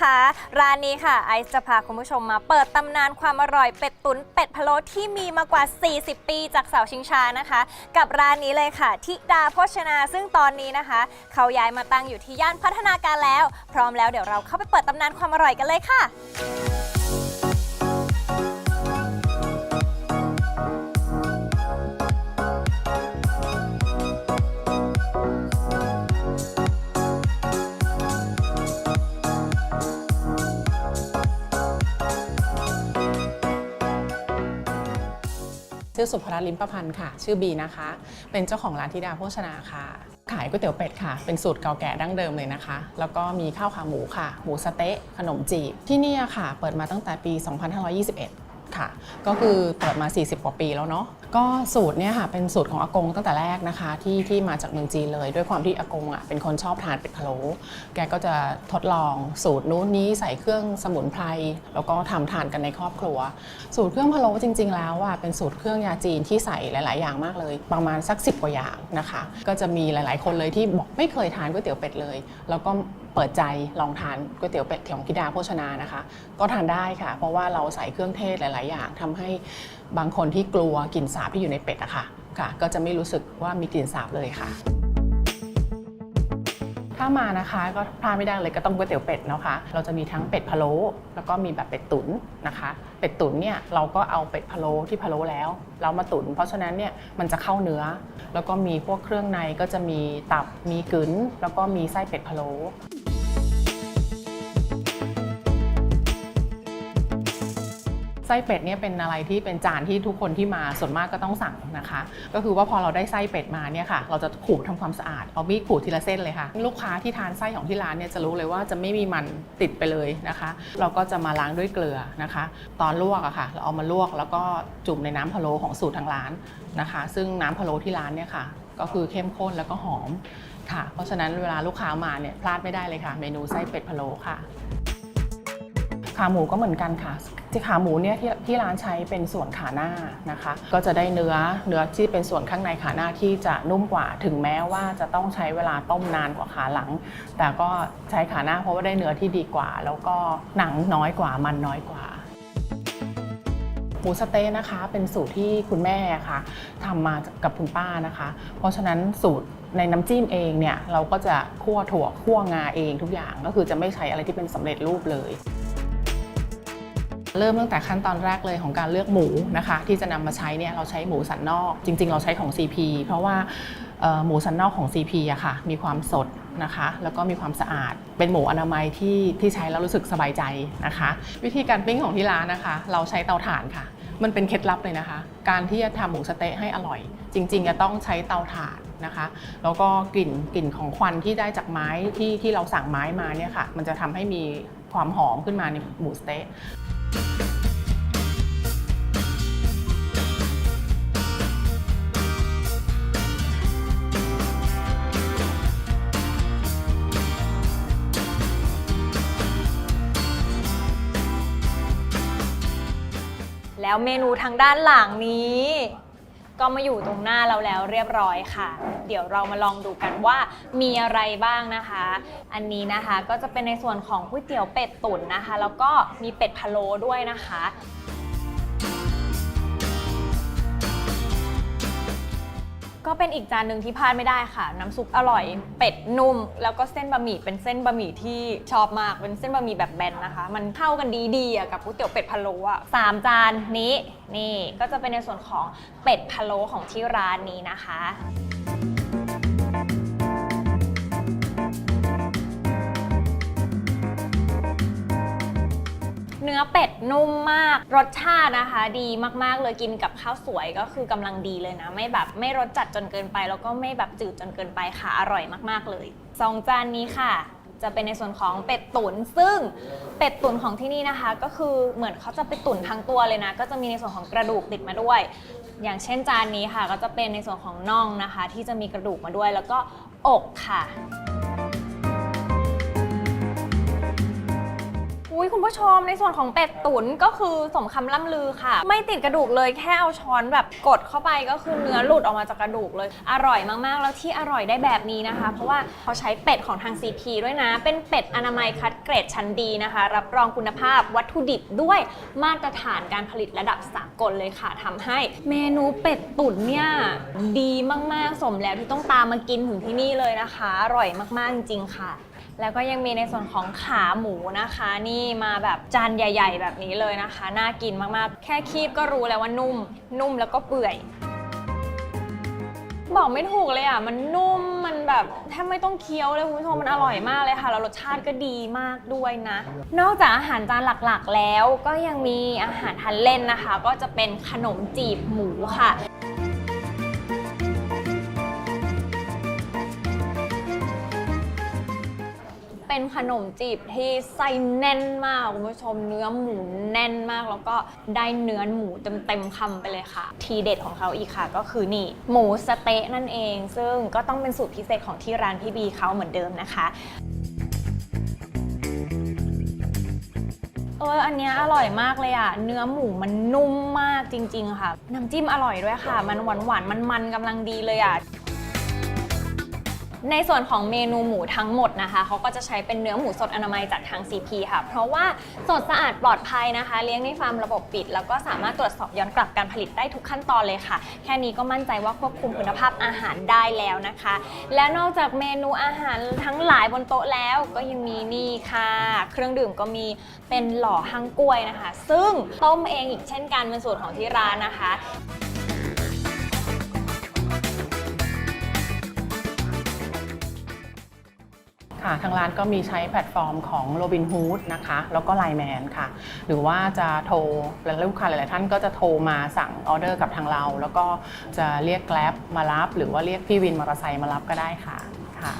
คะร้านนี้ค่ะไอซ์จะพาคุณผู้ชมมาเปิดตำนานความอร่อยเป็ดตุ๋นเป็ดพะโล้ที่มีมากว่า 40 ปีจากเสาชิงช้านะคะ กับร้านนี้เลยค่ะทิดาโภชนาซึ่งตอนนี้นะคะ เขาย้ายมาตั้งอยู่ที่ย่านพัฒนาการแล้ว พร้อมแล้วเดี๋ยวเราเข้าไปเปิดตำนานความอร่อยกันเลยค่ะ ชื่อสุภรัตน์ลิมประพันธ์ค่ะ ชื่อบีนะคะ เป็นเจ้าของร้านธิดาโภชนาค่ะ ขายก๋วยเตี๋ยวเป็ดค่ะ เป็นสูตรเก่าแก่ดั้งเดิมเลยนะคะ แล้วก็มีข้าวขาหมูค่ะ หมูสะเต๊ะ ขนมจีบ ที่นี่ค่ะ เปิดมาตั้งแต่ปี 2521 ค่ะ ก็คือเปิดมา 40 กว่าปีแล้วเนาะก็สูตรเนี่ยค่ะเป็นสูตรของอากงตั้งแต่แรกนะคะ ที่ที่มาจากเมืองจีนเลย ด้วยความที่อากงอะเป็นคนชอบทานเป็ดพะโล้แกก็จะทดลองสูตรนู้นนี้ใส่เครื่องสมุนไพรแล้วก็ทำทานกันในครอบครัว สูตรเครื่องพะโล้จริง ๆ แล้วอะเป็นสูตรเครื่องยาจีนที่ใส่หลาย ๆ อย่างมากเลย ประมาณสัก 10 กว่าอย่างนะคะ ก็จะมีหลาย ๆ คนเลยที่บอกไม่เคยทานก๋วยเตี๋ยวเป็ดเลย แล้วก็ เปิดใจลองทานก๋วยเตี๋ยวเป็ดของกิดาโภชนานะคะ ก็ทานได้ค่ะ เพราะว่าเราใส่เครื่องเทศหลาย ๆ อย่างทำให้บางคนที่กลัวกลิ่นสาบที่อยู่ในเป็ดอะค่ะค่ะ ก็จะไม่รู้สึกว่ามีกลิ่นสาบเลยค่ะ ถ้ามานะคะก็พลาดไม่ได้เลยก็ต้องก๋วยเตี๋ยวเป็ดนะคะ เราจะมีทั้งเป็ดพะโล้แล้วก็มีแบบเป็ดตุ๋นนะคะ เป็ดตุ๋นเนี่ยเราก็เอาเป็ดพะโล้ที่พะโล้แล้วเรามาตุ๋นเพราะฉะนั้นเนี่ยมันจะเข้าเนื้อ แล้วก็มีพวกเครื่องในก็จะมีตับมีกึ๋นแล้วก็มีไส้เป็ดพะโล้ ส้เป็ดเนี่ยเป็นอะไรที่เป็นจานที่ทุกคนที่มาส่วนมากก็ต้องสั่งนะคะ ก็คือว่าพอเราได้ไส้เป็ดมาเนี่ยค่ะ เราจะขูดทำความสะอาดเอามีดขูดทีละเส้นเลยค่ะ ลูกค้าที่ทานไส้ของที่ร้านเนี่ยจะรู้เลยว่าจะไม่มีมันติดไปเลยนะคะ เราก็จะมาล้างด้วยเกลือนะคะ ตอนลวกอะค่ะ เราเอามาลวกแล้วก็จุ่มในน้ำพะโล้ของสูตรทางร้านนะคะ ซึ่งน้ำพะโล้ที่ร้านเนี่ยค่ะ ก็คือเข้มข้นแล้วก็หอมค่ะ เพราะฉะนั้นเวลาลูกค้ามาเนี่ยพลาดไม่ได้เลยค่ะ เมนูไส้เป็ดพะโล้ค่ะขาหมูก็เหมือนกันค่ะ ที่ขาหมูเนี่ยที่ที่ร้านใช้เป็นส่วนขาหน้านะคะ ก็จะได้เนื้อเนื้อที่เป็นส่วนข้างในขาหน้าที่จะนุ่มกว่า ถึงแม้ว่าจะต้องใช้เวลาต้มนานกว่าขาหลัง แต่ก็ใช้ขาหน้าเพราะว่าได้เนื้อที่ดีกว่า แล้วก็หนังน้อยกว่ามันน้อยกว่าหมูสเต๊ะนะคะเป็นสูตรที่คุณแม่ค่ะทำมากับคุณป้านะคะ เพราะฉะนั้นสูตรในน้ำจิ้มเองเนี่ยเราก็จะคั่วถั่วคั่วงาเองทุกอย่างก็คือจะไม่ใช้อะไรที่เป็นสำเร็จรูปเลย เริ่มตั้งแต่ขั้นตอนแรกเลยของการเลือกหมูนะคะที่จะนำมาใช้เนี่ยเราใช้หมูสันนอก จริง ๆ เราใช้ของ CP เพราะว่าหมูสันนอกของ CP อะค่ะมีความสดนะคะแล้วก็มีความสะอาดเป็นหมูอนามัยที่ที่ใช้แล้วรู้สึกสบายใจนะคะ วิธีการปิ้งของที่ร้านนะคะ เราใช้เตาถ่านค่ะ มันเป็นเคล็ดลับเลยนะคะ การที่จะทำหมูสเต๊ะให้อร่อย จริง ๆ จะต้องใช้เตาถ่านนะคะแล้วก็กลิ่นกลิ่นของควันที่ได้จากไม้ที่ที่เราสั่งไม้มาเนี่ยค่ะ มันจะทำให้มีความหอมขึ้นมาในหมูสเต๊ะ แล้วเมนูทางด้านหลังนี้ ก็มาอยู่ตรงหน้าเราแล้วเรียบร้อยค่ะ เดี๋ยวเรามาลองดูกันว่ามีอะไรบ้างนะคะ อันนี้นะคะก็จะเป็นในส่วนของก๋วยเตี๋ยวเป็ดตุ๋นนะคะ แล้วก็มีเป็ดพะโล้ด้วยนะคะ ก็เป็นอีกจานหนึ่งที่พลาดไม่ได้ค่ะ น้ำซุปอร่อย เป็ดนุ่ม แล้วก็เส้นบะหมี่เป็นเส้นบะหมี่ที่ชอบมากเป็นเส้นบะหมี่แบบแบนนะคะ มันเข้ากันดีๆอะกับก๋วยเตี๋ยวเป็ดพะโล้อะสามจานนี้นี่ก็จะเป็นในส่วนของเป็ดพะโล้ของที่ร้านนี้นะคะ เนื้อเป็ดนุ่มมาก รสชาตินะคะ ดีมากๆเลยกินกับข้าวสวยก็คือกำลังดีเลยนะ ไม่แบบไม่รสจัดจนเกินไป แล้วก็ไม่แบบจืดจนเกินไปค่ะอร่อยมากๆเลยสองจานนี้ค่ะ จะเป็นในส่วนของเป็ดตุ๋นซึ่งเป็ดตุ๋นของที่นี่นะคะ ก็คือเหมือนเขาจะไปตุ๋นทั้งตัวเลยนะ ก็จะมีในส่วนของกระดูกติดมาด้วย อย่างเช่นจานนี้ค่ะ ก็จะเป็นในส่วนของน่องนะคะ ที่จะมีกระดูกมาด้วย แล้วก็อกค่ะ อุ้ยคุณผู้ชมในส่วนของเป็ดตุ๋นก็คือสมคำล่ำลือค่ะ ไม่ติดกระดูกเลยแค่เอาช้อนแบบกดเข้าไปก็คือเนื้อหลุดออกมาจากกระดูกเลย อร่อยมากๆ แล้วที่อร่อยได้แบบนี้นะคะ เพราะว่าเขาใช้เป็ดของทาง CP ด้วยนะ เป็นเป็ดอนามัยคัดเกรดชั้นดีนะคะ รับรองคุณภาพวัตถุดิบด้วยมาตรฐานการผลิตระดับสากลเลยค่ะทำให้ เมนูเป็ดตุ๋นเนี่ยดีมากๆสมแล้วที่ต้องตามมากินถึงที่นี่เลยนะคะ อร่อยมากๆจริงๆค่ะ แล้วก็ยังมีในส่วนของขาหมูนะคะ นี่มาแบบจานใหญ่ ๆ แบบนี้เลยนะคะ น่ากินมากๆ แค่คีบก็รู้แล้วว่านุ่ม นุ่มแล้วก็เปื่อย บอกไม่ถูกเลยอะ มันนุ่ม มันแบบแทบไม่ต้องเคี้ยวเลยคุณผู้ชม มันอร่อยมากเลยค่ะ แล้วรสชาติก็ดีมากด้วยนะ นอกจากอาหารจานหลักๆ แล้ว ก็ยังมีอาหารทานเล่นนะคะ ก็จะเป็นขนมจีบหมูค่ะ เป็นขนมจีบที่ไส้แน่นมากคุณผู้ชมเนื้อหมูแน่นมาก แล้วก็ได้เนื้อหมูเต็มๆคำไปเลยค่ะ ทีเด็ดของเขาอีกค่ะ ก็คือนี่หมูสเต๊ะนั่นเอง ซึ่งก็ต้องเป็นสูตรพิเศษของที่ร้านพี่บีเขาเหมือนเดิมนะคะเออ อันนี้อร่อยมากเลยอะ เนื้อหมูมันนุ่มมากจริง ๆ ค่ะ น้ำจิ้มอร่อยด้วยค่ะ มันหวานหวานๆมันๆกำลังดีเลยอะ ในส่วนของเมนูหมูทั้งหมดนะคะเขาก็จะใช้เป็นเนื้อหมูสดอนามัยจากทาง CP ค่ะ เพราะว่าสดสะอาดปลอดภัยนะคะ เลี้ยงในฟาร์มระบบปิด แล้วก็สามารถตรวจสอบย้อนกลับการผลิตได้ทุกขั้นตอนเลยค่ะ แค่นี้ก็มั่นใจว่าควบคุมคุณภาพอาหารได้แล้วนะคะ และนอกจากเมนูอาหารทั้งหลายบนโต๊ะแล้วก็ยังมีนี่ค่ะ เครื่องดื่มก็มีเป็นหล่อฮังกล้วยนะคะ ซึ่งต้มเองอีกเช่นกันเป็นสูตรของที่ร้านนะคะ ค่ะ ทางร้านก็มีใช้แพลตฟอร์มของ Robinhood นะคะ แล้วก็ Line Man ค่ะ หรือว่าจะโทรและลูกค้าหลาย ๆ ท่านก็จะโทรมาสั่งออเดอร์กับทางเรา แล้วก็จะเรียกแกล็บมารับ หรือว่าเรียกพี่วินมอเตอร์ไซค์มารับก็ได้ค่ะค่ะ